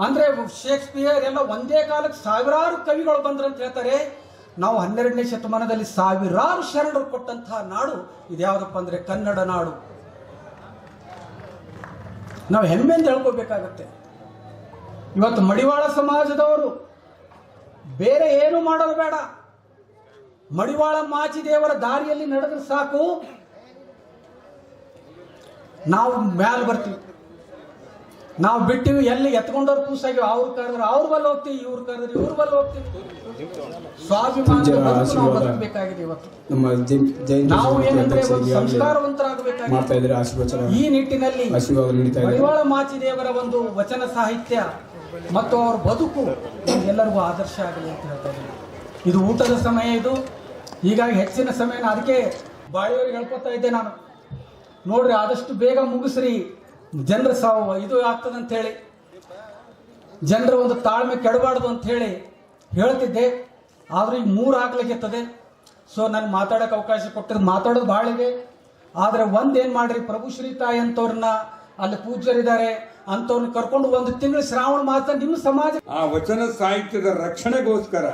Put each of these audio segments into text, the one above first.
ಅಂದ್ರೆ ಶೇಕ್ಸ್ಪಿಯರ್ ಎಲ್ಲ ಒಂದೇ ಕಾಲಕ್ಕೆ ಸಾವಿರಾರು ಕವಿಗಳು ಬಂದ್ರು ಅಂತ ಹೇಳ್ತಾರೆ. ನಾವು ಹನ್ನೆರಡನೇ ಶತಮಾನದಲ್ಲಿ ಸಾವಿರಾರು ಶರಣರು ಕೊಟ್ಟಂತಹ ನಾಡು ಇದ್ಯಾವುದಪ್ಪ ಅಂದ್ರೆ ಕನ್ನಡ ನಾಡು. ನಾವು ಹೆಮ್ಮೆಯಿಂದ ಹೇಳ್ಕೋಬೇಕಾಗತ್ತೆ ಇವತ್ತು ಮಡಿವಾಳ ಸಮಾಜದವರು ಬೇರೆ ಏನು ಮಾಡಲು ಬೇಡ. ಮಡಿವಾಳ ಮಾಚಿದೇವರ ದಾರಿಯಲ್ಲಿ ನಡೆದ್ರೆ ಸಾಕು. ನಾವು ಮ್ಯಾಲ್ ಬರ್ತೀವಿ. ನಾವು ಬಿಟ್ಟಿವಿ ಎಲ್ಲಿ ಎತ್ಕೊಂಡವ್ರು ಕೂಸಾಗಿವಿ ಅವ್ರು ಕರೆದ್ರೆ ಅವ್ರ ಬಲ್ಲಿ ಹೋಗ್ತೀವಿ ಇವ್ರ ಕರೆದ್ರೆ ಇವ್ರ ಬಲ್ಲಿ ಹೋಗ್ತೀವಿ. ಇವತ್ತು. ನಾವು ಏನಂದ್ರೆ ಸಂಸ್ಕಾರವಂತರಾಗಬೇಕಾಗಿದೆ. ಈ ನಿಟ್ಟಿನಲ್ಲಿ ಪರಿವಾಳ ಇದ್ದಾರೆ? ಮಾಚಿದೇವರ ಒಂದು ವಚನ ಸಾಹಿತ್ಯ ಮತ್ತು ಅವರ ಬದುಕು ಎಲ್ಲರಿಗೂ ಆದರ್ಶ ಆಗಲಿ ಅಂತ ಹೇಳ್ತಾರೆ ಇದು ಊಟದ ಸಮಯ ಇದು. ಹೀಗಾಗಿ ಹೆಚ್ಚಿನ ಸಮಯ ಅದಕ್ಕೆ ಬಾಳಿಯವರಿಗೆ ಹೇಳ್ಕೊತಾ ಇದ್ದೆ ನಾನು. ನೋಡ್ರಿ ಆದಷ್ಟು ಬೇಗ ಮುಗಿಸ್ರಿ. ಜನರ ಸಾವು ಇದು ಆಗ್ತದಂತ ಹೇಳಿ. ಜನರ ಒಂದು ತಾಳ್ಮೆ ಕೆಡಬಾರ್ದು ಅಂತ ಹೇಳಿ ಹೇಳ್ತಿದ್ದೆ. ಆದ್ರೆ ಈಗ ಮೂರು ಆಗ್ಲಿಕ್ಕಿತ್ತದೆ ಸೊ ನಾನು ಮಾತಾಡೋಕೆ ಅವಕಾಶ ಕೊಟ್ಟಿದ್ದು ಮಾತಾಡೋದು ಭಾಳ ಇದೆ. ಆದರೆ ಒಂದೇನು ಮಾಡ್ರಿ? ಪ್ರಭು ಶ್ರೀ ತಾಯಿ ಅಂತವ್ರನ್ನ ಅಲ್ಲಿ ಪೂಜ್ಯರಿದ್ದಾರೆ. ಅಂಥವ್ರನ್ನ ಕರ್ಕೊಂಡು ಒಂದು ತಿಂಗಳು ಶ್ರಾವಣ ಮಾಸ ನಿಮ್ಮ ಸಮಾಜ ಆ ವಚನ ಸಾಹಿತ್ಯದ ರಕ್ಷಣೆಗೋಸ್ಕರ,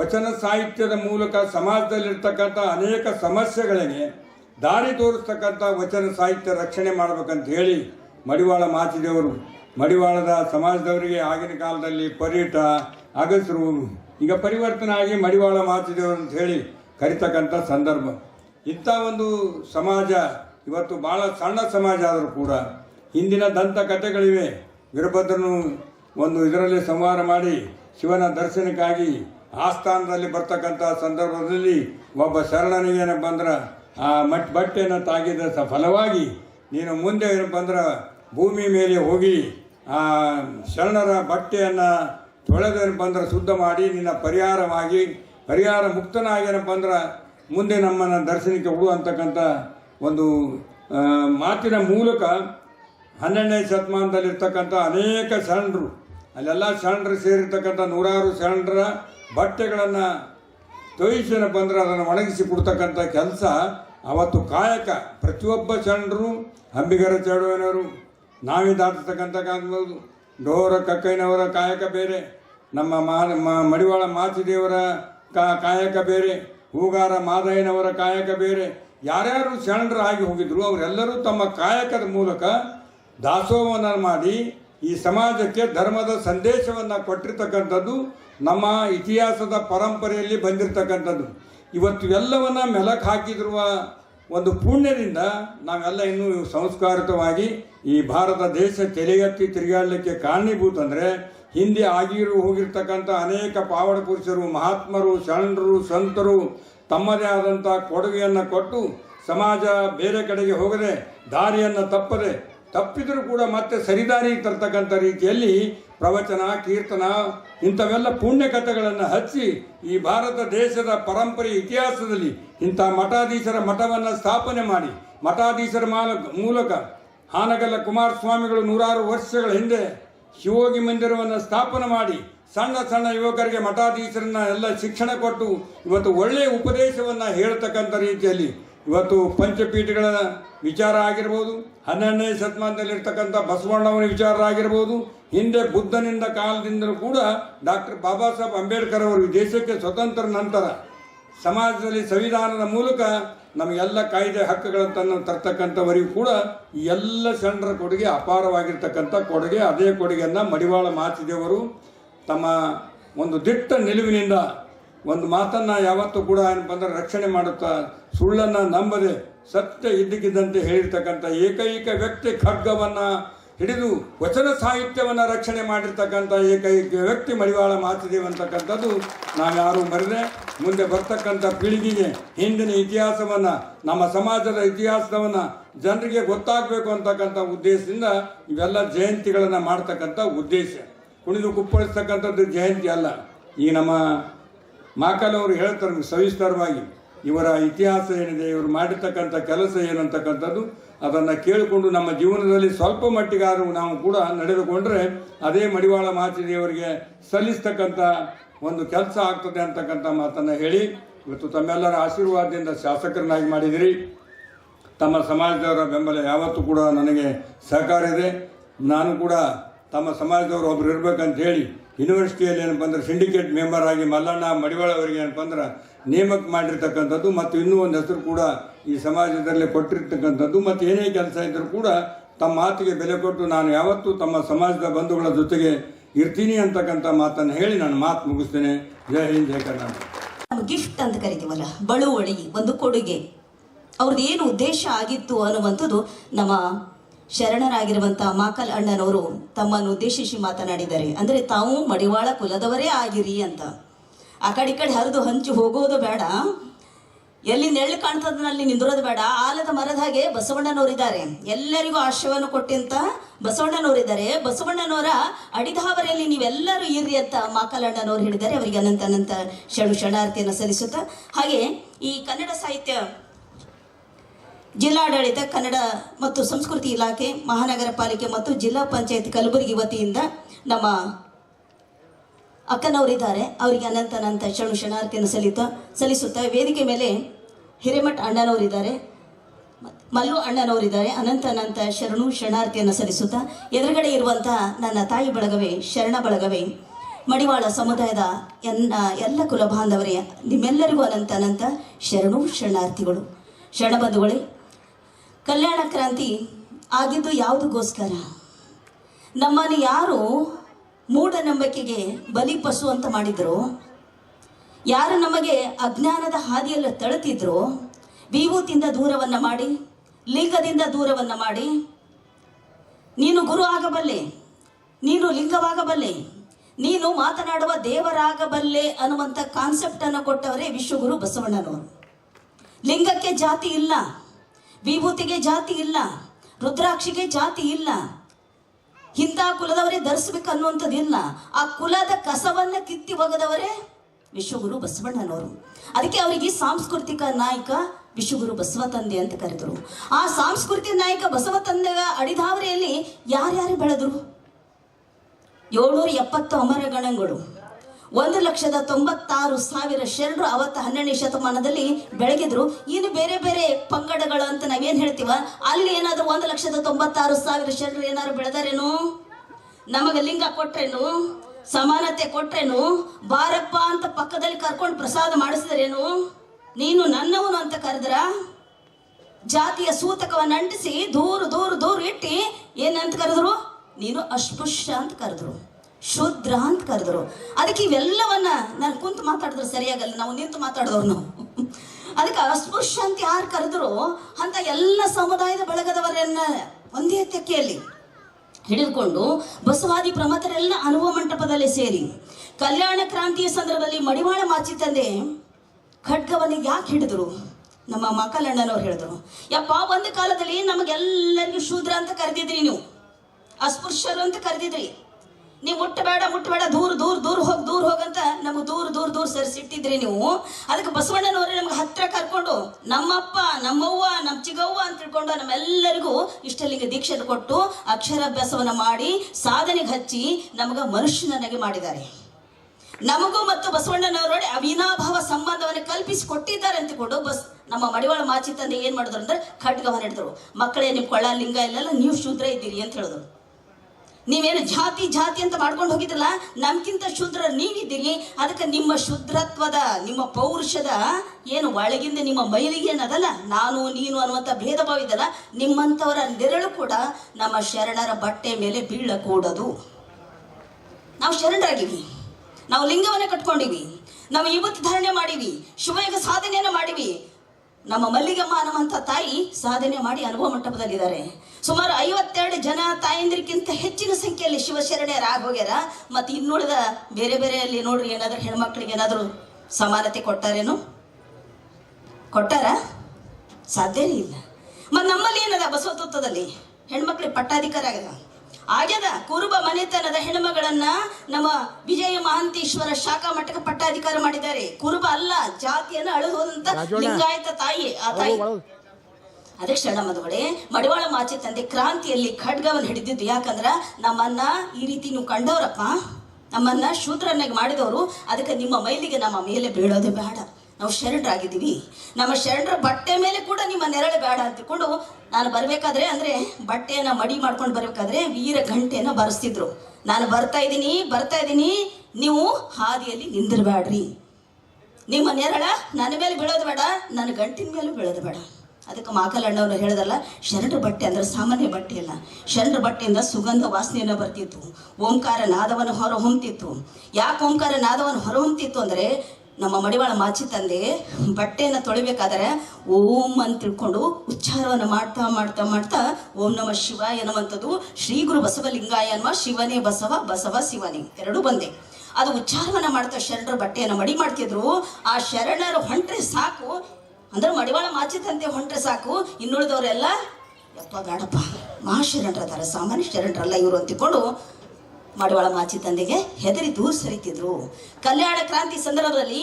ವಚನ ಸಾಹಿತ್ಯದ ಮೂಲಕ ಸಮಾಜದಲ್ಲಿರ್ತಕ್ಕಂಥ ಅನೇಕ ಸಮಸ್ಯೆಗಳಿಗೆ ದಾರಿ ತೋರಿಸ್ತಕ್ಕಂಥ ವಚನ ಸಾಹಿತ್ಯ ರಕ್ಷಣೆ ಮಾಡ್ಬೇಕಂತ ಹೇಳಿ ಮಡಿವಾಳ ಮಾಚಿದೇವರು, ಮಡಿವಾಳದ ಸಮಾಜದವರಿಗೆ ಆಗಿನ ಕಾಲದಲ್ಲಿ ಪರಿಟ ಅಗಸರು ಈಗ ಪರಿವರ್ತನೆ ಆಗಿ ಮಡಿವಾಳ ಮಾಚಿದೇವರು ಅಂತ ಹೇಳಿ ಕರಿತಕ್ಕಂಥ ಸಂದರ್ಭ. ಇಂಥ ಒಂದು ಸಮಾಜ ಇವತ್ತು ಭಾಳ ಸಣ್ಣ ಸಮಾಜ ಆದರೂ ಕೂಡ ಹಿಂದಿನ ದಂತ ಕಥೆಗಳಿವೆ. ವೀರಭದ್ರನು ಒಂದು ಇದರಲ್ಲಿ ಸಂಹಾರ ಮಾಡಿ ಶಿವನ ದರ್ಶನಕ್ಕಾಗಿ ಆಸ್ಥಾನದಲ್ಲಿ ಬರ್ತಕ್ಕಂಥ ಸಂದರ್ಭದಲ್ಲಿ ಒಬ್ಬ ಶರಣನಿಗೇನಪ್ಪ ಅಂದ್ರೆ ಆ ಮಟ್ ಬಟ್ಟೆಯನ್ನು ತಾಗಿದ ಫಲವಾಗಿ ನೀನು ಮುಂದೆ ಏನಪ್ಪ ಅಂದ್ರೆ ಭೂಮಿ ಮೇಲೆ ಹೋಗಿ, ಆ, ಶರಣರ ಬಟ್ಟೆಯನ್ನು ತೊಳೆದೇನಪ್ಪ ಅಂದ್ರೆ ಶುದ್ಧ ಮಾಡಿ, ನಿನ್ನ ಪರಿಹಾರವಾಗಿ, ಪರಿಹಾರ ಮುಕ್ತನಾಗೇನಪ್ಪ ಅಂದ್ರೆ ಮುಂದೆ ನಮ್ಮನ್ನು ದರ್ಶನಕ್ಕೆ ಹೋಗು ಅಂತಕ್ಕಂಥ ಒಂದು ಮಾತಿನ ಮೂಲಕ ಹನ್ನೆರಡನೇ ಶತಮಾನದಲ್ಲಿರ್ತಕ್ಕಂಥ ಅನೇಕ ಶರಣರು, ಅಲ್ಲೆಲ್ಲ ಶರಣರು ಸೇರಿರ್ತಕ್ಕಂಥ ನೂರಾರು ಶರಣರ ಬಟ್ಟೆಗಳನ್ನು ತೊಯಿಸಿನ ಅಂದ್ರೆ ಅದನ್ನು ಒಣಗಿಸಿ ಕೊಡ್ತಕ್ಕಂಥ ಕೆಲಸ ಅವತ್ತು ಕಾಯಕ. ಪ್ರತಿಯೊಬ್ಬ ಶರಣರು, ಅಂಬಿಗರ ಚಳುವನವರು ನಾವಿ ದಾಟತಕ್ಕಂಥ ಕಾಣ್ಬೋದು ಡೋರ ಕಕ್ಕೈನವರ ಕಾಯಕ ಬೇರೆ. ನಮ್ಮ ಮಾ ಮಡಿವಾಳ ಮಾಚಿದೇವರ ಕಾಯಕ ಬೇರೆ. ಹೂಗಾರ ಮಾದಯ್ಯನವರ ಕಾಯಕ ಬೇರೆ. ಯಾರ್ಯಾರು ಶರಣರಾಗಿ ಹೋಗಿದ್ರು, ಅವರೆಲ್ಲರೂ ತಮ್ಮ ಕಾಯಕದ ಮೂಲಕ ದಾಸೋಹವನ್ನು ಮಾಡಿ ಈ ಸಮಾಜಕ್ಕೆ ಧರ್ಮದ ಸಂದೇಶವನ್ನು ಕೊಟ್ಟಿರ್ತಕ್ಕಂಥದ್ದು ನಮ್ಮ ಇತಿಹಾಸದ ಪರಂಪರೆಯಲ್ಲಿ ಬಂದಿರತಕ್ಕಂಥದ್ದು. ಇವತ್ತು ಎಲ್ಲವನ್ನು ಮೆಲಕ್ ಹಾಕಿದಿರುವ ಒಂದು ಪುಣ್ಯದಿಂದ ನಾವೆಲ್ಲ ಇನ್ನೂ ಸಂಸ್ಕಾರಿತವಾಗಿ ಈ ಭಾರತ ದೇಶ ತಲೆ ಎತ್ತಿ ತಿರುಗಾಡಲಿಕ್ಕೆ ಕಾರಣೀಭೂತ ಅಂದರೆ ಹಿಂದೆ ಆಗಿರು ಹೋಗಿರ್ತಕ್ಕಂಥ ಅನೇಕ ಪಾವಡ ಪುರುಷರು, ಮಹಾತ್ಮರು, ಶರಣರು, ಸಂತರು ತಮ್ಮದೇ ಆದಂಥ ಕೊಡುಗೆಯನ್ನು ಕೊಟ್ಟು ಸಮಾಜ ಬೇರೆ ಕಡೆಗೆ ಹೋಗದೆ, ದಾರಿಯನ್ನು ತಪ್ಪದೆ, ತಪ್ಪಿದರೂ ಕೂಡ ಮತ್ತೆ ಸರಿದಾರಿ ತರ್ತಕ್ಕಂಥ ರೀತಿಯಲ್ಲಿ ಪ್ರವಚನ, ಕೀರ್ತನ ಇಂಥವೆಲ್ಲ ಪುಣ್ಯ ಕಥೆಗಳನ್ನು ಹಚ್ಚಿ ಈ ಭಾರತ ದೇಶದ ಪರಂಪರೆ ಇತಿಹಾಸದಲ್ಲಿ ಇಂಥ ಮಠಾಧೀಶರ ಮಠವನ್ನು ಸ್ಥಾಪನೆ ಮಾಡಿ, ಮಠಾಧೀಶರ ಮಾಲ ಮೂಲಕ ಹಾನಗಲ್ಲ ಕುಮಾರಸ್ವಾಮಿಗಳು ನೂರಾರು ವರ್ಷಗಳ ಹಿಂದೆ ಶಿವೋಗಿ ಮಂದಿರವನ್ನು ಸ್ಥಾಪನೆ ಮಾಡಿ ಸಣ್ಣ ಸಣ್ಣ ಯುವಕರಿಗೆ ಮಠಾಧೀಶರನ್ನ ಎಲ್ಲ ಶಿಕ್ಷಣ ಕೊಟ್ಟು ಇವತ್ತು ಒಳ್ಳೆಯ ಉಪದೇಶವನ್ನು ಹೇಳ್ತಕ್ಕಂಥ ರೀತಿಯಲ್ಲಿ ಇವತ್ತು ಪಂಚಪೀಠಗಳ ವಿಚಾರ ಆಗಿರ್ಬೋದು ಹನ್ನೆರಡನೇ ಶತಮಾನದಲ್ಲಿರ್ತಕ್ಕಂಥ ಬಸವಣ್ಣವನ ವಿಚಾರ ಆಗಿರ್ಬೋದು, ಹಿಂದೆ ಬುದ್ಧನಿಂದ ಕಾಲದಿಂದಲೂ ಕೂಡ ಡಾಕ್ಟರ್ ಬಾಬಾ ಸಾಹೇಬ್ ಅಂಬೇಡ್ಕರ್ ಅವರು ದೇಶಕ್ಕೆ ಸ್ವತಂತ್ರ ನಂತರ ಸಮಾಜದಲ್ಲಿ ಸಂವಿಧಾನದ ಮೂಲಕ ನಮಗೆಲ್ಲ ಕಾಯ್ದೆ ಹಕ್ಕುಗಳನ್ನು ತರ್ತಕ್ಕಂಥವರಿಗೂ ಕೂಡ ಎಲ್ಲ ಶರಣರ ಕೊಡುಗೆ ಅಪಾರವಾಗಿರ್ತಕ್ಕಂಥ ಕೊಡುಗೆ. ಅದೇ ಕೊಡುಗೆಯನ್ನು ಮಡಿವಾಳ ಮಾಚಿದೇವರು ತಮ್ಮ ಒಂದು ದಿಟ್ಟ ನಿಲುವಿನಿಂದ ಒಂದು ಮಾತನ್ನು ಯಾವತ್ತೂ ಕೂಡ ಏನಪ್ಪ ಅಂದ್ರೆ ರಕ್ಷಣೆ ಮಾಡುತ್ತಾ ಸುಳ್ಳನ್ನು ನಂಬದೆ ಸತ್ಯ ಇದ್ದಕ್ಕಿದ್ದಂತೆ ಹೇಳಿರ್ತಕ್ಕಂಥ ಏಕೈಕ ವ್ಯಕ್ತಿ ಖಡ್ಗವನ್ನ ಹಿಡಿದು ವಚನ ಸಾಹಿತ್ಯವನ್ನು ರಕ್ಷಣೆ ಮಾಡಿರ್ತಕ್ಕಂಥ ಏಕೈಕ ವ್ಯಕ್ತಿ ಮಡಿವಾಳ ಮಾಚಿದೇವ್ ಅಂತಕ್ಕಂಥದ್ದು ನಾವ್ಯಾರು ಮರೆದೆ ಮುಂದೆ ಬರ್ತಕ್ಕಂಥ ಪೀಳಿಗೆಗೆ ಹಿಂದಿನ ಇತಿಹಾಸವನ್ನು, ನಮ್ಮ ಸಮಾಜದ ಇತಿಹಾಸವನ್ನು ಜನರಿಗೆ ಗೊತ್ತಾಗಬೇಕು ಅಂತಕ್ಕಂಥ ಉದ್ದೇಶದಿಂದ ಇವೆಲ್ಲ ಜಯಂತಿಗಳನ್ನು ಮಾಡ್ತಕ್ಕಂಥ ಉದ್ದೇಶ. ಕುಣಿದು ಕುಪ್ಪಳಿಸ್ತಕ್ಕಂಥದ್ದು ಜಯಂತಿ ಅಲ್ಲ. ಈ ನಮ್ಮ ಮಾಕಲ್ ಅವರು ಹೇಳ್ತಾರೆ ಸವಿಸ್ತರವಾಗಿ ಇವರ ಇತಿಹಾಸ ಏನಿದೆ, ಇವರು ಮಾಡಿರ್ತಕ್ಕಂಥ ಕೆಲಸ ಏನಂತಕ್ಕಂಥದ್ದು ಅದನ್ನು ಕೇಳಿಕೊಂಡು ನಮ್ಮ ಜೀವನದಲ್ಲಿ ಸ್ವಲ್ಪ ಮಟ್ಟಿಗಾದರೂ ನಾವು ಕೂಡ ನಡೆದುಕೊಂಡ್ರೆ ಅದೇ ಮಡಿವಾಳ ಮಾಚಿದೇವರಿಗೆ ಸಲ್ಲಿಸ್ತಕ್ಕಂಥ ಒಂದು ಕೆಲಸ ಆಗ್ತದೆ ಅಂತಕ್ಕಂಥ ಮಾತನ್ನು ಹೇಳಿ, ಇವತ್ತು ತಮ್ಮೆಲ್ಲರ ಆಶೀರ್ವಾದದಿಂದ ಶಾಸಕರನ್ನಾಗಿ ಮಾಡಿದಿರಿ. ತಮ್ಮ ಸಮಾಜದವರ ಬೆಂಬಲ ಯಾವತ್ತೂ ಕೂಡ ನನಗೆ ಸಹಕಾರ ಇದೆ. ನಾನು ಕೂಡ ತಮ್ಮ ಸಮಾಜದವರು ಒಬ್ರು ಇರಬೇಕಂತ ಹೇಳಿ ಯೂನಿವರ್ಸಿಟಿಯಲ್ಲಿ ಏನಪ್ಪ ಅಂದ್ರೆ ಸಿಂಡಿಕೇಟ್ ಮೆಂಬರ್ ಆಗಿ ಮಲ್ಲಣ್ಣ ಮಡಿವಾಳ ಅವರಿಗೆ ಏನಪ್ಪ ಅಂದ್ರೆ ನೇಮಕ ಮಾಡಿರ್ತಕ್ಕಂಥದ್ದು ಮತ್ತು ಇನ್ನೂ ಒಂದು ಹೆಸರು ಕೂಡ ಈ ಸಮಾಜದಲ್ಲಿ ಕೊಟ್ಟಿರ್ತಕ್ಕಂಥದ್ದು ಮತ್ತು ಏನೇ ಕೆಲಸ ಇದ್ದರೂ ಕೂಡ ತಮ್ಮ ಮಾತಿಗೆ ಬೆಲೆ ಕೊಟ್ಟು ನಾನು ಯಾವತ್ತೂ ತಮ್ಮ ಸಮಾಜದ ಬಂಧುಗಳ ಜೊತೆಗೆ ಇರ್ತೀನಿ ಅಂತಕ್ಕಂಥ ಮಾತನ್ನು ಹೇಳಿ ನಾನು ಮಾತು ಮುಗಿಸ್ತೇನೆ. ಜಯ ಹಿಂದ್ ಜಯ ಕರ್ನಾಟಕ. ಗಿಫ್ಟ್ ಅಂತ ಕರಿತೀವಲ್ಲ, ಬಳುವಳಿ, ಒಂದು ಕೊಡುಗೆ. ಅವ್ರದ್ದು ಏನು ಉದ್ದೇಶ ಆಗಿತ್ತು ಅನ್ನುವಂಥದ್ದು ನಮ್ಮ ಶರಣರಾಗಿರುವಂಥ ಮಾಕಲ್ ಅಣ್ಣನವರು ತಮ್ಮನ್ನು ಉದ್ದೇಶಿಸಿ ಮಾತನಾಡಿದ್ದಾರೆ. ಅಂದರೆ ತಾವು ಮಡಿವಾಳ ಕುಲದವರೇ ಆಗಿರಿ ಅಂತ. ಆ ಕಡೆ ಈ ಕಡೆ ಹರಿದು ಹಂಚಿ ಹೋಗೋದು ಬೇಡ. ಎಲ್ಲಿ ನೆಳ್ಳು ಕಾಣ್ತದಲ್ಲಿ ನಿಂದಿರೋದು ಬೇಡ. ಆಲದ ಮರದ ಹಾಗೆ ಬಸವಣ್ಣನವರಿದ್ದಾರೆ ಎಲ್ಲರಿಗೂ ಆಶ್ರಯವನ್ನು ಕೊಟ್ಟಂತ ಬಸವಣ್ಣನವರಿದ್ದಾರೆ ಬಸವಣ್ಣನವರ ಅಡಿಧಾವರಿಯಲ್ಲಿ ನೀವೆಲ್ಲರೂ ಇರ್ರಿ ಅಂತ ಮಾಕಲಣ್ಣನವರು ಹೇಳಿದ್ದಾರೆ. ಅವರಿಗೆ ಅನಂತ ಅನಂತ ಶರಣು ಶರಣಾರ್ಥಿಯನ್ನು ಸಲ್ಲಿಸುತ್ತ. ಹಾಗೆ ಈ ಕನ್ನಡ ಸಾಹಿತ್ಯ ಜಿಲ್ಲಾಡಳಿತ, ಕನ್ನಡ ಮತ್ತು ಸಂಸ್ಕೃತಿ ಇಲಾಖೆ, ಮಹಾನಗರ ಪಾಲಿಕೆ ಮತ್ತು ಜಿಲ್ಲಾ ಪಂಚಾಯತ್ ಕಲಬುರಗಿ ವತಿಯಿಂದ ನಮ್ಮ ಅಕ್ಕನವರಿದ್ದಾರೆ. ಅವರಿಗೆ ಅನಂತ ಅನಂತ ಶರಣು ಶರಣಾರ್ಥಿಯನ್ನು ಸಲ್ಲಿತ, ಸಲ್ಲಿಸುತ್ತಾ ವೇದಿಕೆ ಮೇಲೆ ಹಿರೇಮಠ ಅಣ್ಣನವರಿದ್ದಾರೆ. ಮಲ್ಲು ಅಣ್ಣನವರಿದ್ದಾರೆ. ಅನಂತ ಅನಂತ ಶರಣು ಶರಣಾರ್ಥಿಯನ್ನು ಸಲ್ಲಿಸುತ್ತಾ ಎದುರುಗಡೆ ಇರುವಂಥ ನನ್ನ ತಾಯಿ ಬಳಗವೇ, ಶರಣ ಬಳಗವೇ, ಮಡಿವಾಳ ಸಮುದಾಯದ ಎನ್ನ ಎಲ್ಲ ಕುಲ ಬಾಂಧವರೇ, ನಿಮ್ಮೆಲ್ಲರಿಗೂ ಅನಂತ ಅನಂತ ಶರಣು ಶರಣಾರ್ಥಿಗಳು. ಶರಣಬಂಧುಗಳೇ ಕಲ್ಯಾಣ ಕ್ರಾಂತಿ ಆಗಿದ್ದು ಯಾವುದಕ್ಕೋಸ್ಕರ? ನಮ್ಮನ್ನು ಯಾರು ಮೂಢನಂಬಿಕೆಗೆ ಬಲಿಪಶು ಅಂತ ಮಾಡಿದ್ರು. ಯಾರು ನಮಗೆ ಅಜ್ಞಾನದ ಹಾದಿಯಲ್ಲಿ ತಳುತ್ತಿದ್ರು ವಿಭೂತಿಯಿಂದ ದೂರವನ್ನ ಮಾಡಿ, ಲಿಂಗದಿಂದ ದೂರವನ್ನ ಮಾಡಿ. ನೀನು ಗುರು ಆಗಬಲ್ಲೆ, ನೀನು ಲಿಂಗವಾಗಬಲ್ಲೆ, ನೀನು ಮಾತನಾಡುವ ದೇವರಾಗಬಲ್ಲೆ ಅನ್ನುವಂಥ ಕಾನ್ಸೆಪ್ಟ್ ಅನ್ನು ಕೊಟ್ಟವರೇ ವಿಶ್ವಗುರು ಬಸವಣ್ಣನವರು. ಲಿಂಗಕ್ಕೆ ಜಾತಿ ಇಲ್ಲ, ವಿಭೂತಿಗೆ ಜಾತಿ ಇಲ್ಲ, ರುದ್ರಾಕ್ಷಿಗೆ ಜಾತಿ ಇಲ್ಲ ಇಂಥ ಕುಲದವರೇ ಧರಿಸ್ಬೇಕು ಅನ್ನುವಂಥದ್ದಿಲ್ಲ ಆ ಕುಲದ ಕಸವನ್ನ ಕಿತ್ತಿ ಒಗೆದವರೇ ವಿಶ್ವಗುರು ಬಸವಣ್ಣನವರು. ಅದಕ್ಕೆ ಅವರಿಗೆ ಸಾಂಸ್ಕೃತಿಕ ನಾಯಕ ವಿಶ್ವಗುರು ಬಸವ ತಂದೆ ಅಂತ ಕರೆದರು. ಆ ಸಾಂಸ್ಕೃತಿಕ ನಾಯಕ ಬಸವ ತಂದೆಯ ಅಡಿಧಾವರಿಯಲ್ಲಿ ಯಾರ್ಯಾರು ಬೆಳೆದ್ರು? ಏಳ್ನೂರ ಎಪ್ಪತ್ತು ಅಮರ ಗಣಗಳು ಒಂದು ಲಕ್ಷದ ತೊಂಬತ್ತಾರು ಸಾವಿರ ಶರಣರು ಅವತ್ತು ಹನ್ನೆರಡನೇ ಶತಮಾನದಲ್ಲಿ ಬೆಳಗಿದ್ರು. ಇನ್ನು ಬೇರೆ ಬೇರೆ ಪಂಗಡಗಳು ಅಂತ ನಾವೇನ್ ಹೇಳ್ತೀವ? ಅಲ್ಲಿ ಏನಾದರೂ ಒಂದು ಲಕ್ಷದ ತೊಂಬತ್ತಾರು ಸಾವಿರ ಶರಣರು ಏನಾದ್ರು ಬೆಳೆದಾರೇನು? ನಮಗೆ ಲಿಂಗ ಕೊಟ್ರೇನು? ಸಮಾನತೆ ಕೊಟ್ರೇನು? ಬಾರಪ್ಪ ಅಂತ ಪಕ್ಕದಲ್ಲಿ ಕರ್ಕೊಂಡು ಪ್ರಸಾದ ಮಾಡಿಸಿದ್ರೇನು? ನೀನು ನನ್ನವನು ಅಂತ ಕರೆದ್ರ? ಜಾತಿಯ ಸೂತಕವನ್ನು ಅಂಟಿಸಿ ದೂರ ದೂರ ದೂರ ಇಟ್ಟು ಏನಂತ ಕರೆದ್ರು? ನೀನು ಅಸ್ಪೃಶ್ಯ ಅಂತ ಕರೆದ್ರು. ಶೂದ್ರ ಅಂತ ಕರೆದ್ರು. ಅದಕ್ಕೆ ಇವೆಲ್ಲವನ್ನ ನಾನು ಕುಂತು ಮಾತಾಡಿದ್ರು ಸರಿಯಾಗಲ್ಲ, ನಾವು ನಿಂತು ಮಾತಾಡಿದವ್ರು ನಾವು. ಅದಕ್ಕೆ ಅಸ್ಪೃಶ್ಯ ಅಂತ ಯಾರು ಕರೆದ್ರು, ಅಂತ ಎಲ್ಲ ಸಮುದಾಯದ ಬಳಗದವರನ್ನ ಒಂದೇ ತೆಕ್ಕೆಯಲ್ಲಿ ಹಿಡಿದುಕೊಂಡು ಬಸವಾದಿ ಪ್ರಮತರೆಲ್ಲ ಅನುಭವ ಮಂಟಪದಲ್ಲಿ ಸೇರಿ, ಕಲ್ಯಾಣ ಕ್ರಾಂತಿಯ ಸಂದರ್ಭದಲ್ಲಿ ಮಡಿವಾಳ ಮಾಚಿ ತಂದೆ ಖಡ್ಗವನ್ನು ಯಾಕೆ ಹಿಡಿದ್ರು? ನಮ್ಮ ಮಕ್ಕಳಣ್ಣನವ್ರು ಹೇಳಿದ್ರು. ಯಪ್ಪ ಒಂದು ಕಾಲದಲ್ಲಿ ನಮಗೆಲ್ಲರಿಗೂ ಶೂದ್ರ ಅಂತ ಕರೆದಿದ್ರಿ ನೀವು. ಅಸ್ಪೃಶ್ಯರು ಅಂತ ಕರೆದಿದ್ರಿ. ನೀವು ಮುಟ್ಟಬೇಡ ಮುಟ್ಟಬೇಡ ದೂರ ದೂರ ದೂರ ಹೋಗಿ, ದೂರ ಹೋಗಂತ ನಮಗೆ ದೂರ ದೂರ ದೂರ ಸರಿಸಿಟ್ಟಿದ್ರಿ ನೀವು. ಅದಕ್ಕೆ ಬಸವಣ್ಣನವರೇ ನಮ್ಗೆ ಹತ್ತಿರ ಕರ್ಕೊಂಡು ನಮ್ಮಪ್ಪ, ನಮ್ಮವ್ವ ನಮ್ಮ ಚಿಗವ್ವ ಅಂತ ತಿಳ್ಕೊಂಡು ನಮ್ಮೆಲ್ಲರಿಗೂ ಇಷ್ಟಲಿಂಗ ದೀಕ್ಷೆ ಕೊಟ್ಟು ಅಕ್ಷರಾಭ್ಯಾಸವನ್ನು ಮಾಡಿ ಸಾಧನೆಗೆ ಹಚ್ಚಿ ನಮಗೆ ಮನುಷ್ಯನನ್ನಾಗಿ ಮಾಡಿದ್ದಾರೆ. ನಮಗೂ ಮತ್ತು ಬಸವಣ್ಣನವರೊಡೆ ಅವಿನಾಭಾವ ಸಂಬಂಧವನ್ನು ಕಲ್ಪಿಸಿ ಕೊಟ್ಟಿದ್ದಾರೆ ಅಂತಕೊಂಡು ಬಸ್ ನಮ್ಮ ಮಡಿವಾಳ ಮಾಚಿ ತಂದೆ ಏನ್ ಮಾಡಿದ್ರು ಅಂದ್ರೆ ಖಡ್ಗವನ್ನ ಹಿಡಿದ್ರು. ಮಕ್ಕಳೇ ನಿಮ್ಮ ಕೊಳ್ಳ ಲಿಂಗ ಇಲ್ಲೆಲ್ಲ, ನೀವು ಶೂದ್ರ ಇದ್ದೀರಿ ಅಂತ ಹೇಳಿದ್ರು. ನೀವೇನು ಜಾತಿ ಜಾತಿ ಅಂತ ಮಾಡ್ಕೊಂಡು ಹೋಗಿದ್ರಲ್ಲ ನಮ್ಗಿಂತ ಶುದ್ರ ನೀವಿದ್ದೀರಿ. ಅದಕ್ಕೆ ನಿಮ್ಮ ಶುದ್ರತ್ವದ, ನಿಮ್ಮ ಪೌರುಷದ ಏನು ಒಳಗಿಂದ ನಿಮ್ಮ ಮೈಲಿಗೆ ಏನದಲ್ಲ, ನಾನು, ನೀನು ಅನ್ನುವಂಥ ಭೇದ ಭಾವ ಇದಲ್ಲ ನಿಮ್ಮಂಥವರ ನೆರಳು ಕೂಡ ನಮ್ಮ ಶರಣರ ಬಟ್ಟೆ ಮೇಲೆ ಬೀಳಕೂಡದು. ನಾವು ಶರಣರಾಗಿವಿ. ನಾವು ಲಿಂಗವನ್ನು ಕಟ್ಕೊಂಡಿವಿ. ನಾವು ಇವತ್ತು ಧಾರಣೆ ಮಾಡಿವಿ. ಶಿವಯೋಗ ಸಾಧನೆಯನ್ನು ಮಾಡಿವಿ. ನಮ್ಮ ಮಲ್ಲಿಗಮ್ಮ ಅನ್ನುವಂಥ ತಾಯಿ ಸಾಧನೆ ಮಾಡಿ ಅನುಭವ ಮಂಟಪದಲ್ಲಿದ್ದಾರೆ. ಸುಮಾರು ಐವತ್ತೆರಡು ಜನ ತಾಯಂದ್ರಿಗಿಂತ ಹೆಚ್ಚಿನ ಸಂಖ್ಯೆಯಲ್ಲಿ ಶಿವಶರಣೆಯರಾಗಿ ಹೋಗ್ಯಾರ ಮತ್ತು ಇನ್ನುಳಿದ ಬೇರೆ ಬೇರೆಯಲ್ಲಿ ನೋಡ್ರಿ ಏನಾದ್ರೂ ಹೆಣ್ಮಕ್ಳಿಗೆ ಏನಾದರೂ ಸಮಾನತೆ ಕೊಟ್ಟಾರೇನು? ಕೊಟ್ಟಾರ? ಸಾಧ್ಯನೇ ಇಲ್ಲ. ಮತ್ತು ನಮ್ಮಲ್ಲಿ ಏನದ ಬಸವತತ್ವದಲ್ಲಿ? ಹೆಣ್ಮಕ್ಳಿಗೆ ಪಟ್ಟಾಧಿಕಾರ ಆಗದ ಆಗ್ಯದ ಕುರುಬ ಮನೆತನದ ಹೆಣ್ಮಗಳನ್ನ ನಮ್ಮ ವಿಜಯ ಮಹಾಂತೇಶ್ವರ ಶಾಖಾ ಮಠಕ್ಕೆ ಪಟ್ಟಾಧಿಕಾರ ಮಾಡಿದ್ದಾರೆ. ಕುರುಬ ಅಲ್ಲ ಜಾತಿಯನ್ನು ಅಳುಹೋದಂತ ಲಿಂಗಾಯತ ತಾಯಿ ಆ ತಾಯಿ. ಅದಕ್ಕೆ ಶರಣ ಮಧುಗಳೇ, ಮಡಿವಾಳ ಮಾಚಿ ತಂದೆ ಕ್ರಾಂತಿಯಲ್ಲಿ ಖಡ್ಗವನ್ನು ಹಿಡಿದಿದ್ದು ಯಾಕಂದ್ರೆ ನಮ್ಮನ್ನ ಈ ರೀತಿ ನೀವು ಕಂಡವ್ರಪ್ಪ. ನಮ್ಮನ್ನ ಶೂದ್ರನ್ನಾಗಿ ಮಾಡಿದವರು. ಅದಕ್ಕೆ ನಿಮ್ಮ ಮೈಲಿಗೆ ನಮ್ಮ ಮೇಲೆ ಬೀಳೋದು ಬೇಡ. ನಾವು ಶರಣರಾಗಿದ್ದೀವಿ. ನಮ್ಮ ಶರಣರ ಬಟ್ಟೆ ಮೇಲೆ ಕೂಡ ನಿಮ್ಮ ನೆರಳು ಬೇಡ ಅಂತ ತಿಳ್ಕೊಂಡು ನಾನು ಬರಬೇಕಾದ್ರೆ ಅಂದರೆ ಬಟ್ಟೆಯನ್ನು ಮಡಿ ಮಾಡ್ಕೊಂಡು ಬರಬೇಕಾದ್ರೆ ವೀರ ಗಂಟೆಯನ್ನು ಬರೆಸ್ತಿದ್ರು. ನಾನು ಬರ್ತಾ ಇದ್ದೀನಿ ಬರ್ತಾ ಇದ್ದೀನಿ. ನೀವು ಹಾದಿಯಲ್ಲಿ ನಿಂದಿರಬೇಡ್ರಿ ನಿಮ್ಮ ನೆರಳ ನನ್ನ ಮೇಲೆ ಬೀಳೋದು ಬೇಡ, ನನ್ನ ಗಂಟಿನ ಮೇಲೂ ಬೀಳೋದು ಬೇಡ. ಅದಕ್ಕೆ ಮಾಕಲಣ್ಣವ್ರು ಹೇಳಿದಲ್ಲ, ಶರಣರ ಬಟ್ಟೆ ಅಂದ್ರೆ ಸಾಮಾನ್ಯ ಬಟ್ಟೆ ಅಲ್ಲ. ಶರಣರ ಬಟ್ಟೆಯಿಂದ ಸುಗಂಧ ವಾಸನೆಯನ್ನು ಬರ್ತಿತ್ತು. ಓಂಕಾರ ನಾದವನ್ನು ಹೊರ ಹೊಮ್ತಿತ್ತು. ಯಾಕೆ ಓಂಕಾರ ನಾದವನ್ನು ಹೊರ ಹೊಮ್ತಿತ್ತು ಅಂದರೆ, ನಮ್ಮ ಮಡಿವಾಳ ಮಾಚಿ ತಂದೆ ಬಟ್ಟೆಯನ್ನು ತೊಳಿಬೇಕಾದರೆ ಓಂ ಅಂತ ತಿಳ್ಕೊಂಡು ಉಚ್ಚಾರವನ್ನು ಮಾಡ್ತಾ ಮಾಡ್ತಾ ಮಾಡ್ತಾ ಓಂ ನಮ ಶಿವ ಎನ್ನುವಂಥದ್ದು ಶ್ರೀ ಗುರು ಬಸವಲಿಂಗಾಯ ಅನ್ನುವ ಶಿವನೇ ಬಸವ ಬಸವ ಶಿವನೇ ಎರಡೂ ಬಂದೆ. ಅದು ಉಚ್ಚಾರವನ್ನು ಮಾಡ್ತಾ ಶರಣರ ಬಟ್ಟೆಯನ್ನು ಮಡಿ ಮಾಡ್ತಿದ್ರು. ಆ ಶರಣರು ಹೊಂಟ್ರೆ ಸಾಕು ಅಂದ್ರೆ ಮಡಿವಾಳ ಮಾಚಿತಂತೆ ಹೊಂಟ್ರೆ ಸಾಕು. ಇನ್ನುಳಿದವರೆಲ್ಲ, ಯಪ್ಪ ಬೇಡಪ್ಪ, ಮಹಾಶರಣರದಾರ, ಸಾಮಾನ್ಯ ಶರಣರಲ್ಲ ಇವರು ಅಂತಿಕೊಂಡು ಮಡಿವಾಳ ಮಾಚಿ ತಂದೆಗೆ ಹೆದರಿ ದೂರ ಸರಿತಿದ್ರು. ಕಲ್ಯಾಣ ಕ್ರಾಂತಿ ಸಂದರ್ಭದಲ್ಲಿ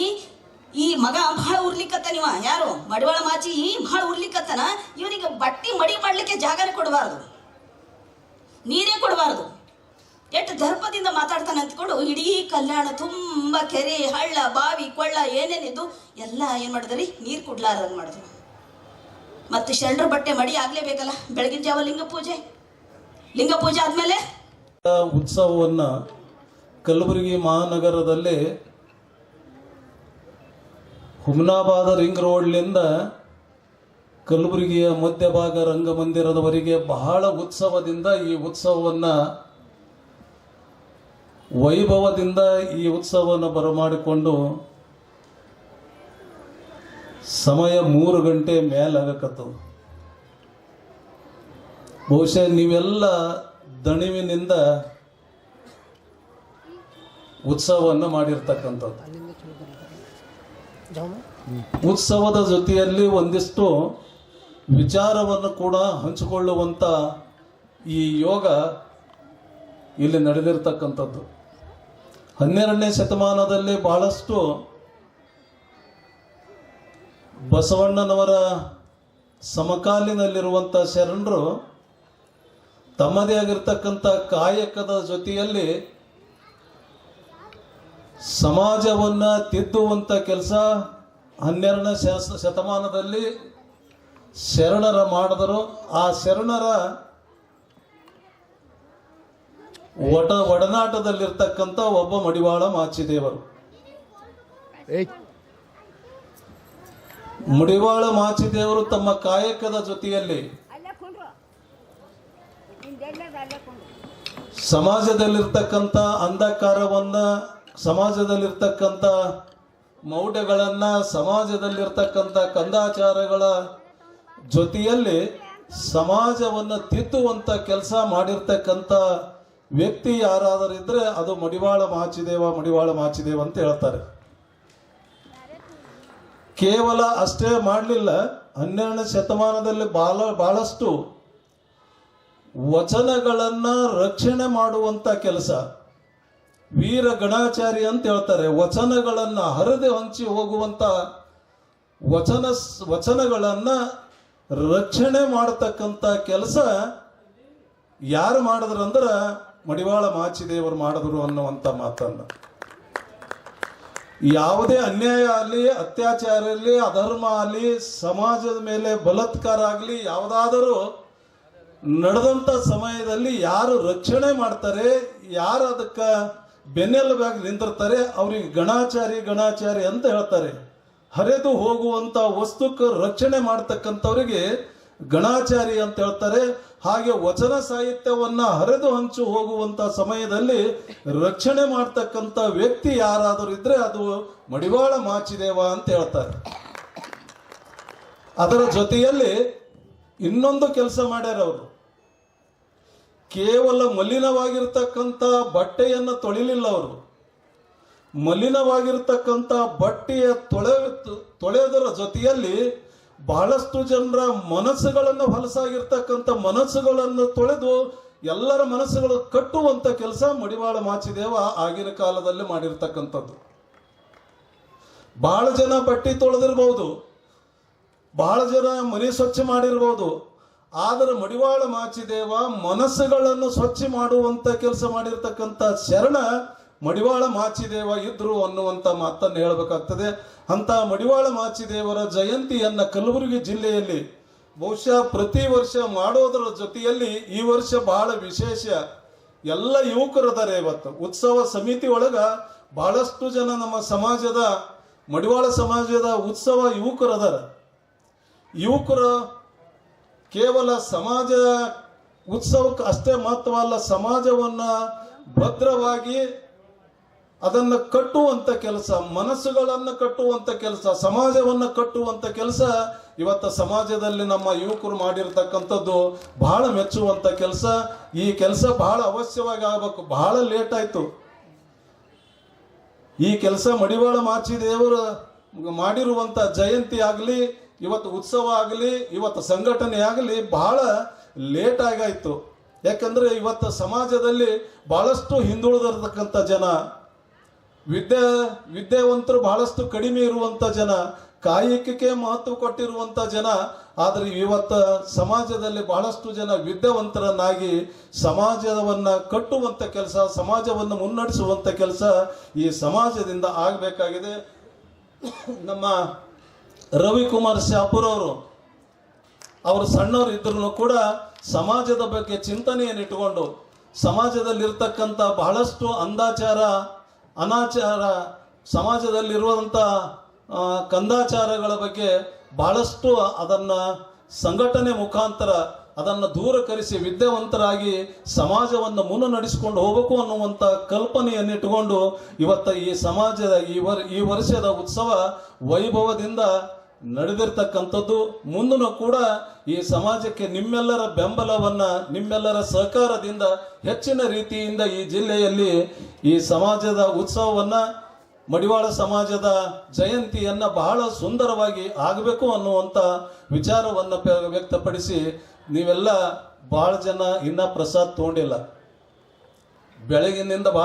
ಈ ಮಗ ಬಹಳ ಉರ್ಲಿಕ್ಕತ್ತ ನೀವ ಯಾರು? ಮಡಿವಾಳ ಮಾಚಿ ಬಹಳ ಉರ್ಲಿಕ್ಕತ್ತನ ಇವನಿಗೆ ಬಟ್ಟಿ ಮಡಿ ಮಾಡ್ಲಿಕ್ಕೆ ಜಾಗನೇ ಕೊಡಬಾರ್ದು. ನೀರೇ ಕೊಡಬಾರ್ದು. ಎಷ್ಟು ದರ್ಪದಿಂದ ಮಾತಾಡ್ತಾನೆ ಅಂದ್ಕೊಂಡು ಇಡೀ ಕಲ್ಯಾಣ ತುಂಬ ಕೆರೆ, ಹಳ್ಳ, ಬಾವಿ, ಕೊಳ್ಳ ಏನೇನಿದ್ದು ಎಲ್ಲ ಏನು ಮಾಡಿದ್ರಿ? ನೀರು ಕುಡ್ಲಾರ್ದಂಗೆ ಮಾಡಿದ್ರು. ಮತ್ತು ಶರಣರ ಬಟ್ಟೆ ಮಡಿ ಆಗಲೇಬೇಕಲ್ಲ, ಬೆಳಗಿನ ಜಾವ ಲಿಂಗ ಪೂಜೆ? ಲಿಂಗ ಪೂಜೆ ಆದಮೇಲೆ? ಉತ್ಸವವನ್ನು ಕಲಬುರಗಿ ಮಹಾನಗರದಲ್ಲಿ ಹುಮ್ನಾಬಾದ ರಿಂಗ್ ರೋಡ್ಲಿಂದ ಕಲಬುರಗಿಯ ಮಧ್ಯಭಾಗ ರಂಗಮಂದಿರದವರೆಗೆ ಬಹಳ ಉತ್ಸವದಿಂದ ಈ ಉತ್ಸವವನ್ನು ವೈಭವದಿಂದ ಈ ಉತ್ಸವವನ್ನು ಬರಮಾಡಿಕೊಂಡು ಸಮಯ ಮೂರು ಗಂಟೆ ಮೇಲಾಗಕತ್ತವು ಬಹುಶಃ ನೀವೆಲ್ಲ ದಣಿವಿನಿಂದ ಉತ್ಸವವನ್ನು ಮಾಡಿರ್ತಕ್ಕಂಥದ್ದು. ಉತ್ಸವದ ಜೊತೆಯಲ್ಲಿ ಒಂದಿಷ್ಟು ವಿಚಾರವನ್ನು ಕೂಡ ಹಂಚಿಕೊಳ್ಳುವಂಥ ಈ ಯೋಗ ಇಲ್ಲಿ ನಡೆದಿರ್ತಕ್ಕಂಥದ್ದು. ಹನ್ನೆರಡನೇ ಶತಮಾನದಲ್ಲಿ ಬಹಳಷ್ಟು ಬಸವಣ್ಣನವರ ಸಮಕಾಲೀನಲ್ಲಿರುವಂಥ ಶರಣರು ತಮ್ಮದೇ ಆಗಿರ್ತಕ್ಕಂಥ ಕಾಯಕದ ಜೊತೆಯಲ್ಲಿ ಸಮಾಜವನ್ನು ತಿದ್ದುವಂಥ ಕೆಲಸ ಹನ್ನೆರಡನೇ ಶತಮಾನದಲ್ಲಿ ಶರಣರ ಮಾಡಿದರು. ಆ ಶರಣರ ಒಡ ಒಡನಾಟದಲ್ಲಿರ್ತಕ್ಕಂಥ ಒಬ್ಬ ಮಡಿವಾಳ ಮಾಚಿದೇವರು. ಮಡಿವಾಳ ಮಾಚಿದೇವರು ತಮ್ಮ ಕಾಯಕದ ಜೊತೆಯಲ್ಲಿ ಸಮಾಜದಲ್ಲಿರ್ತಕ್ಕಂತ ಸಮಾಜದಲ್ಲಿರ್ತಕ್ಕಂಥ ಅಂಧಕಾರವನ್ನ ಸಮಾಜದಲ್ಲಿರ್ತಕ್ಕಂಥ ಮೌಢ್ಯಗಳನ್ನ ಸಮಾಜದಲ್ಲಿರ್ತಕ್ಕಂಥ ಕಂದಾಚಾರಗಳ ಜೊತೆಯಲ್ಲಿ ಸಮಾಜವನ್ನು ತಿದ್ದುವಂತ ಕೆಲಸ ಮಾಡಿರ್ತಕ್ಕಂಥ ವ್ಯಕ್ತಿ ಯಾರಾದರೂ ಇದ್ರೆ ಅದು ಮಡಿವಾಳ ಮಾಚಿದೇವ ಮಡಿವಾಳ ಮಾಚಿದೇವ ಅಂತ ಹೇಳ್ತಾರೆ. ಕೇವಲ ಅಷ್ಟೇ ಮಾಡಲಿಲ್ಲ, ಹನ್ನೆರಡನೇ ಶತಮಾನದಲ್ಲಿ ಬಾಲ, ಬಹಳಷ್ಟು ವಚನಗಳನ್ನು ರಕ್ಷಣೆ ಮಾಡುವಂತ ಕೆಲಸ. ವೀರ ಗಣಾಚಾರಿ ಅಂತ ಹೇಳ್ತಾರೆ. ವಚನಗಳನ್ನು ಹರಿದು ಹಂಚಿ ಹೋಗುವಂತ ವಚನ, ವಚನಗಳನ್ನು ರಕ್ಷಣೆ ಮಾಡತಕ್ಕಂತ ಕೆಲಸ ಯಾರು ಮಾಡಿದ್ರಂದ್ರ ಮಡಿವಾಳ ಮಾಚಿದೇವರು ಮಾಡಿದ್ರು ಅನ್ನುವಂತ ಮಾತನ್ನ. ಯಾವುದೇ ಅನ್ಯಾಯ ಆಗಲಿ, ಅತ್ಯಾಚಾರ ಇರಲಿ ಅಧರ್ಮ ಆಗಲಿ, ಸಮಾಜದ ಮೇಲೆ ಬಲಾತ್ಕಾರ ಆಗಲಿ, ಯಾವುದಾದರೂ ನಡೆದಂಥ ಸಮಯದಲ್ಲಿ ಯಾರು ರಕ್ಷಣೆ ಮಾಡ್ತಾರೆ, ಯಾರು ಅದಕ್ಕೆ ಬೆನ್ನೆಲುಬಾಗಿ ನಿಂತಿರ್ತಾರೆ, ಅವ್ರಿಗೆ ಗಣಾಚಾರಿ ಗಣಾಚಾರಿ ಅಂತ ಹೇಳ್ತಾರೆ. ಹರಿದು ಹೋಗುವಂಥ ವಸ್ತುಕ್ಕೆ ರಕ್ಷಣೆ ಮಾಡ್ತಕ್ಕಂಥವ್ರಿಗೆ ಗಣಾಚಾರಿ ಅಂತ ಹೇಳ್ತಾರೆ. ಹಾಗೆ ವಚನ ಸಾಹಿತ್ಯವನ್ನ ಹರಿದು ಹಂಚು ಹೋಗುವಂತ ಸಮಯದಲ್ಲಿ ರಕ್ಷಣೆ ಮಾಡ್ತಕ್ಕಂಥ ವ್ಯಕ್ತಿ ಯಾರಾದರೂ ಇದ್ರೆ ಅದು ಮಡಿವಾಳ ಮಾಚಿದೇವ ಅಂತ ಹೇಳ್ತಾರೆ. ಅದರ ಜೊತೆಯಲ್ಲಿ ಇನ್ನೊಂದು ಕೆಲಸ ಮಾಡ್ಯಾರ ಅವರು. ಕೇವಲ ಮಲಿನವಾಗಿರ್ತಕ್ಕಂಥ ಬಟ್ಟೆಯನ್ನು ತೊಳಿಲಿಲ್ಲ ಅವರು. ಮಲಿನವಾಗಿರ್ತಕ್ಕಂಥ ಬಟ್ಟೆಯ ತೊಳೆ ತೊಳೆಯೋದರ ಜೊತೆಯಲ್ಲಿ ಬಹಳಷ್ಟು ಜನರ ಮನಸ್ಸುಗಳನ್ನು ಹೊಲಸಾಗಿರ್ತಕ್ಕಂಥ ಮನಸ್ಸುಗಳನ್ನು ತೊಳೆದು ಎಲ್ಲರ ಮನಸ್ಸುಗಳು ಕಟ್ಟುವಂತ ಕೆಲಸ ಮಡಿವಾಳ ಮಾಚಿದೇವ ಆಗಿನ ಕಾಲದಲ್ಲಿ ಮಾಡಿರ್ತಕ್ಕಂಥದ್ದು. ಬಹಳ ಜನ ಬಟ್ಟೆ ತೊಳೆದಿರ್ಬೋದು, ಬಹಳ ಜನ ಮನೆ ಸ್ವಚ್ಛ ಮಾಡಿರ್ಬೋದು, ಆದರೆ ಮಡಿವಾಳ ಮಾಚಿದೇವ ಮನಸ್ಸುಗಳನ್ನು ಸ್ವಚ್ಛ ಮಾಡುವಂತ ಕೆಲಸ ಮಾಡಿರ್ತಕ್ಕಂಥ ಶರಣ ಮಡಿವಾಳ ಮಾಚಿದೇವ ಇದ್ರು ಅನ್ನುವಂಥ ಮಾತನ್ನು ಹೇಳಬೇಕಾಗ್ತದೆ. ಅಂತ ಮಡಿವಾಳ ಮಾಚಿದೇವರ ಜಯಂತಿಯನ್ನ ಕಲಬುರಗಿ ಜಿಲ್ಲೆಯಲ್ಲಿ ಬಹುಶಃ ಪ್ರತಿ ವರ್ಷ ಮಾಡೋದರ ಜೊತೆಯಲ್ಲಿ ಈ ವರ್ಷ ಬಹಳ ವಿಶೇಷ. ಎಲ್ಲ ಯುವಕರದಾರೆ ಇವತ್ತು. ಉತ್ಸವ ಸಮಿತಿ ಒಳಗ ಬಹಳಷ್ಟು ಜನ ನಮ್ಮ ಸಮಾಜದ, ಮಡಿವಾಳ ಸಮಾಜದ ಉತ್ಸವ ಯುವಕರದಾರ ಯುವಕರು ಕೇವಲ ಸಮಾಜ ಉತ್ಸವಕ್ಕೆ ಅಷ್ಟೇ ಮಹತ್ವ ಅಲ್ಲ, ಸಮಾಜವನ್ನು ಭದ್ರವಾಗಿ ಅದನ್ನ ಕಟ್ಟುವಂತ ಕೆಲಸ, ಮನಸ್ಸುಗಳನ್ನು ಕಟ್ಟುವಂತ ಕೆಲಸ, ಸಮಾಜವನ್ನ ಕಟ್ಟುವಂತ ಕೆಲಸ, ಇವತ್ತ ಸಮಾಜದಲ್ಲಿ ನಮ್ಮ ಯುವಕರು ಮಾಡಿರ್ತಕ್ಕಂಥದ್ದು ಬಹಳ ಮೆಚ್ಚುವಂತ ಕೆಲಸ. ಈ ಕೆಲಸ ಬಹಳ ಅವಶ್ಯವಾಗಿ ಆಗಬೇಕು, ಬಹಳ ಲೇಟ್ ಆಯ್ತು. ಈ ಕೆಲಸ ಮಡಿವಾಳ ಮಾಚಿ ದೇವರು ಮಾಡಿರುವಂತ ಜಯಂತಿ ಆಗಲಿ, ಇವತ್ತು ಉತ್ಸವ ಆಗಲಿ, ಇವತ್ತು ಸಂಘಟನೆ ಆಗಲಿ ಬಹಳ ಲೇಟ್ ಆಗಾಯ್ತು. ಯಾಕಂದ್ರೆ ಇವತ್ತು ಸಮಾಜದಲ್ಲಿ ಬಹಳಷ್ಟು ಹಿಂದುಳಿದಿರ್ತಕ್ಕಂಥ ಜನ ವಿದ್ಯೆ, ವಿದ್ಯಾವಂತರು ಬಹಳಷ್ಟು ಕಡಿಮೆ ಇರುವಂತ ಜನ, ಕಾಯಕಕ್ಕೆ ಮಹತ್ವ ಕೊಟ್ಟಿರುವಂತ ಜನ, ಆದರೆ ಇವತ್ತ ಸಮಾಜದಲ್ಲಿ ಬಹಳಷ್ಟು ಜನ ವಿದ್ಯಾವಂತರನ್ನಾಗಿ ಸಮಾಜವನ್ನ ಕಟ್ಟುವಂತ ಕೆಲಸ, ಸಮಾಜವನ್ನು ಮುನ್ನಡೆಸುವಂತ ಕೆಲಸ ಈ ಸಮಾಜದಿಂದ ಆಗಬೇಕಾಗಿದೆ. ನಮ್ಮ ರವಿಕುಮಾರ್ ಶಾಪುರ್ ಅವರು ಅವರು ಸಣ್ಣವರು ಇದ್ರು ಕೂಡ ಸಮಾಜದ ಬಗ್ಗೆ ಚಿಂತನೆಯನ್ನು ಇಟ್ಟುಕೊಂಡು ಸಮಾಜದಲ್ಲಿರ್ತಕ್ಕಂಥ ಬಹಳಷ್ಟು ಅಂದಾಚಾರ ಅನಾಚಾರ ಸಮಾಜದಲ್ಲಿರುವಂಥ ಕಂದಾಚಾರಗಳ ಬಗ್ಗೆ ಬಹಳಷ್ಟು ಅದನ್ನು ಸಂಘಟನೆ ಮುಖಾಂತರ ಅದನ್ನು ದೂರಕರಿಸಿ ವಿದ್ಯಾವಂತರಾಗಿ ಸಮಾಜವನ್ನು ಮುನ್ನಡೆಸಿಕೊಂಡು ಹೋಗಬೇಕು ಅನ್ನುವಂಥ ಕಲ್ಪನೆಯನ್ನಿಟ್ಟುಕೊಂಡು ಇವತ್ತ ಈ ಸಮಾಜದ ಈ ವರ್, ಈ ವರ್ಷದ ಉತ್ಸವ ವೈಭವದಿಂದ ನಡೆದಿರ್ತಕ್ಕಂಥದ್ದು ಮುಂದೂ ಕೂಡ ಈ ಸಮಾಜಕ್ಕೆ ನಿಮ್ಮೆಲ್ಲರ ಬೆಂಬಲವನ್ನ, ನಿಮ್ಮೆಲ್ಲರ ಸಹಕಾರದಿಂದ ಹೆಚ್ಚಿನ ರೀತಿಯಿಂದ ಈ ಜಿಲ್ಲೆಯಲ್ಲಿ ಈ ಸಮಾಜದ ಉತ್ಸವವನ್ನ, ಮಡಿವಾಳ ಸಮಾಜದ ಜಯಂತಿಯನ್ನ ಬಹಳ ಸುಂದರವಾಗಿ ಆಗಬೇಕು ಅನ್ನುವಂಥ ವಿಚಾರವನ್ನ ವ್ಯಕ್ತಪಡಿಸಿ ನೀವೆಲ್ಲ ಬಹಳ ಜನ ಇನ್ನ ಪ್ರಸಾದ್ ತಗೊಂಡಿಲ್ಲ. ಬೆಳಗಿನಿಂದ ಬಹಳ